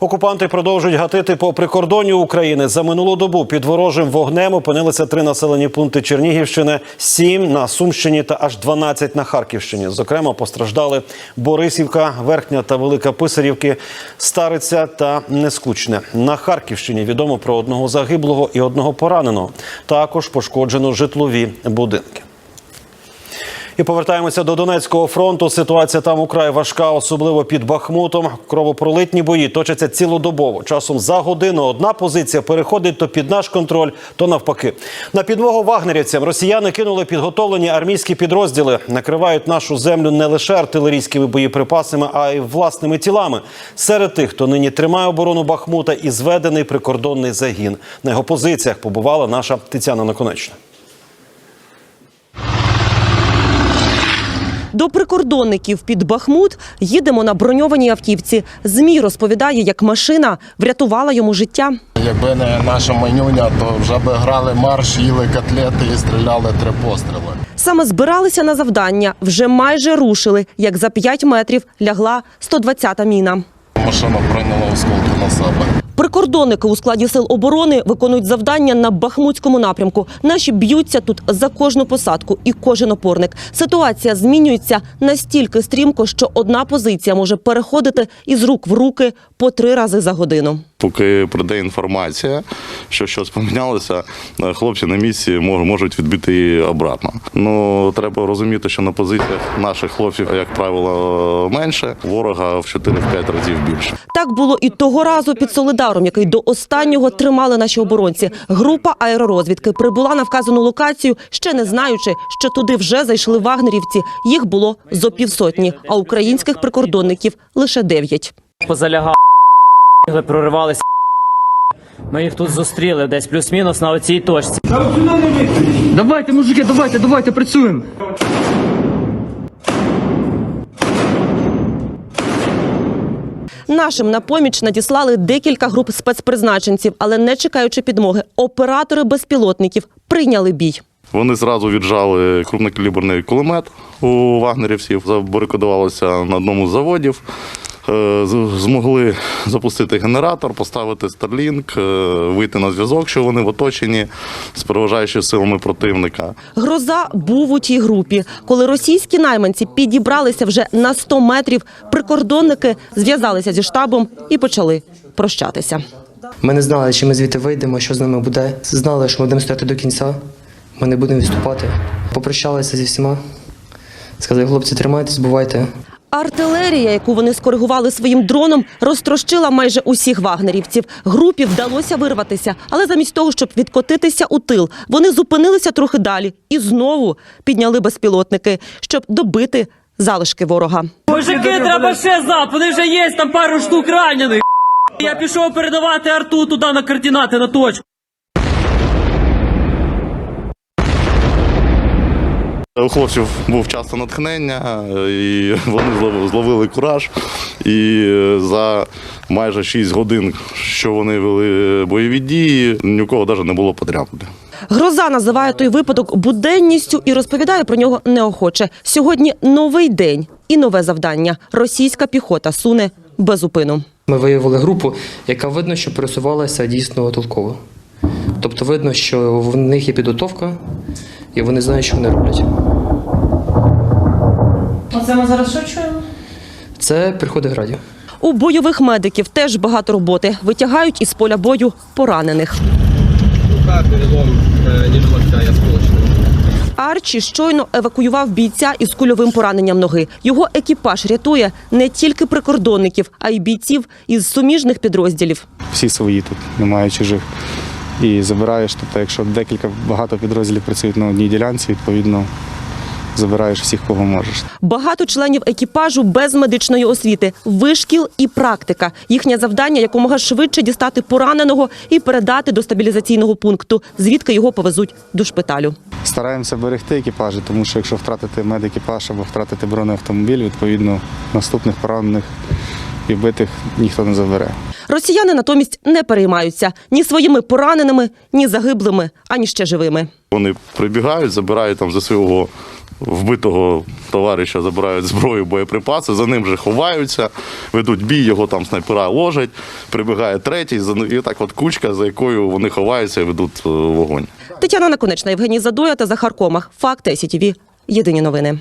Окупанти продовжують гатити по прикордонню України. За минулу добу під ворожим вогнем опинилися три населені пункти Чернігівщини, сім на Сумщині та аж 12 на Харківщині. Зокрема, постраждали Борисівка, Верхня та Велика Писарівки, Стариця та Нескучне. На Харківщині відомо про одного загиблого і одного пораненого. Також пошкоджено житлові будинки. І повертаємося до Донецького фронту. Ситуація там украй важка, особливо під Бахмутом. Кровопролитні бої точаться цілодобово. Часом за годину одна позиція переходить то під наш контроль, то навпаки. На підмогу вагнерівцям росіяни кинули підготовлені армійські підрозділи. Накривають нашу землю не лише артилерійськими боєприпасами, а й власними тілами. Серед тих, хто нині тримає оборону Бахмута, і зведений прикордонний загін. На його позиціях побувала наша Тетяна Наконечна. До прикордонників під Бахмут їдемо на броньованій автівці. Змій розповідає, як машина врятувала йому життя. Якби не наша манюня, то вже би грали марш, їли котлети і стріляли три постріли. Саме збиралися на завдання, вже майже рушили, як за 5 метрів лягла 120-та міна. Машина прийняла осколки на себе. Прикордонники у складі сил оборони виконують завдання на Бахмутському напрямку. Наші б'ються тут за кожну посадку і кожен опорник. Ситуація змінюється настільки стрімко, що одна позиція може переходити із рук в руки по три рази за годину. Поки прийде інформація, що щось помінялося, хлопці на місці мож- можуть відбити її обратно. Ну треба розуміти, що на позиціях наших хлопців, як правило, менше, ворога в 4-5 разів більше. Так було і того разу під Солидаром, який до останнього тримали наші оборонці. Група аеророзвідки прибула на вказану локацію, ще не знаючи, що туди вже зайшли вагнерівці. Їх було зо півсотні, а українських прикордонників лише дев'ять. позалягали, проривалися. Ми їх тут зустріли десь плюс-мінус на оцій точці. Давайте, мужики, давайте, давайте, працюємо. Нашим на поміч надіслали декілька груп спецпризначенців, але не чекаючи підмоги, оператори безпілотників прийняли бій. Вони зразу віджали крупнокаліберний кулемет у вагнерівців, забарикадувалися на одному з заводів. Е, Змогли запустити генератор, поставити Starlink, е, вийти на зв'язок, що вони в оточенні з переважаючими силами противника. Гроза був у тій групі. Коли російські найманці підібралися вже на 100 метрів, прикордонники зв'язалися зі штабом і почали прощатися. Ми не знали, чи ми звідти вийдемо, що з нами буде. Знали, що ми будемо стояти до кінця. Ми не будемо відступати. Попрощалися зі всіма. Сказали, хлопці, тримайтесь, бувайте. Артилерія, яку вони скоригували своїм дроном, розтрощила майже усіх вагнерівців. Групі вдалося вирватися, але замість того, щоб відкотитися у тил, вони зупинилися трохи далі і знову підняли безпілотники, щоб добити залишки ворога. Мужики, треба ще зап, вони вже є, там пару штук ранених. Я пішов передавати арту туди на координати, на точку. У хлопців був часто натхнення, е, і вони злов- зловили кураж. І е, за майже 6 годин, що вони вели бойові дії, ні у кого навіть не було подряпини. Гроза називає той випадок буденністю і розповідає про нього неохоче. Сьогодні новий день і нове завдання. Російська піхота суне без упину. Ми виявили групу, яка видно, що пересувалася дійсно толково. Тобто видно, що в них є підготовка, і вони знають, що вони роблять. Оце ми зараз що чуємо? Це приходи градів. У бойових медиків теж багато роботи. Витягають із поля бою поранених. Арчі щойно евакуював бійця із кульовим пораненням ноги. Його екіпаж рятує не тільки прикордонників, а й бійців із суміжних підрозділів. всі свої тут, немає чужих. І забираєш, тобто, якщо декілька багато підрозділів працюють на одній ділянці, відповідно забираєш всіх, кого можеш. Багато членів екіпажу без медичної освіти, вишкіл і практика. Їхнє завдання якомога швидше дістати пораненого і передати до стабілізаційного пункту, звідки його повезуть до шпиталю. Стараємося берегти екіпажі, тому що якщо втратити медекіпаж або втратити бронеавтомобіль, відповідно наступних поранених і вбитих ніхто не забере. Росіяни натомість не переймаються ні своїми пораненими, ні загиблими, ані ще живими. Вони прибігають, забирають там за свого вбитого товариша забирають зброю, боєприпаси, за ним же ховаються, ведуть бій, його там снайпера ложать, прибігає третій, за і так от кучка, за якою вони ховаються і ведуть е, вогонь. Тетяна Наконечна, Євгеній Задоя та Захар Комах. Факти СІТІВІ. Єдині новини.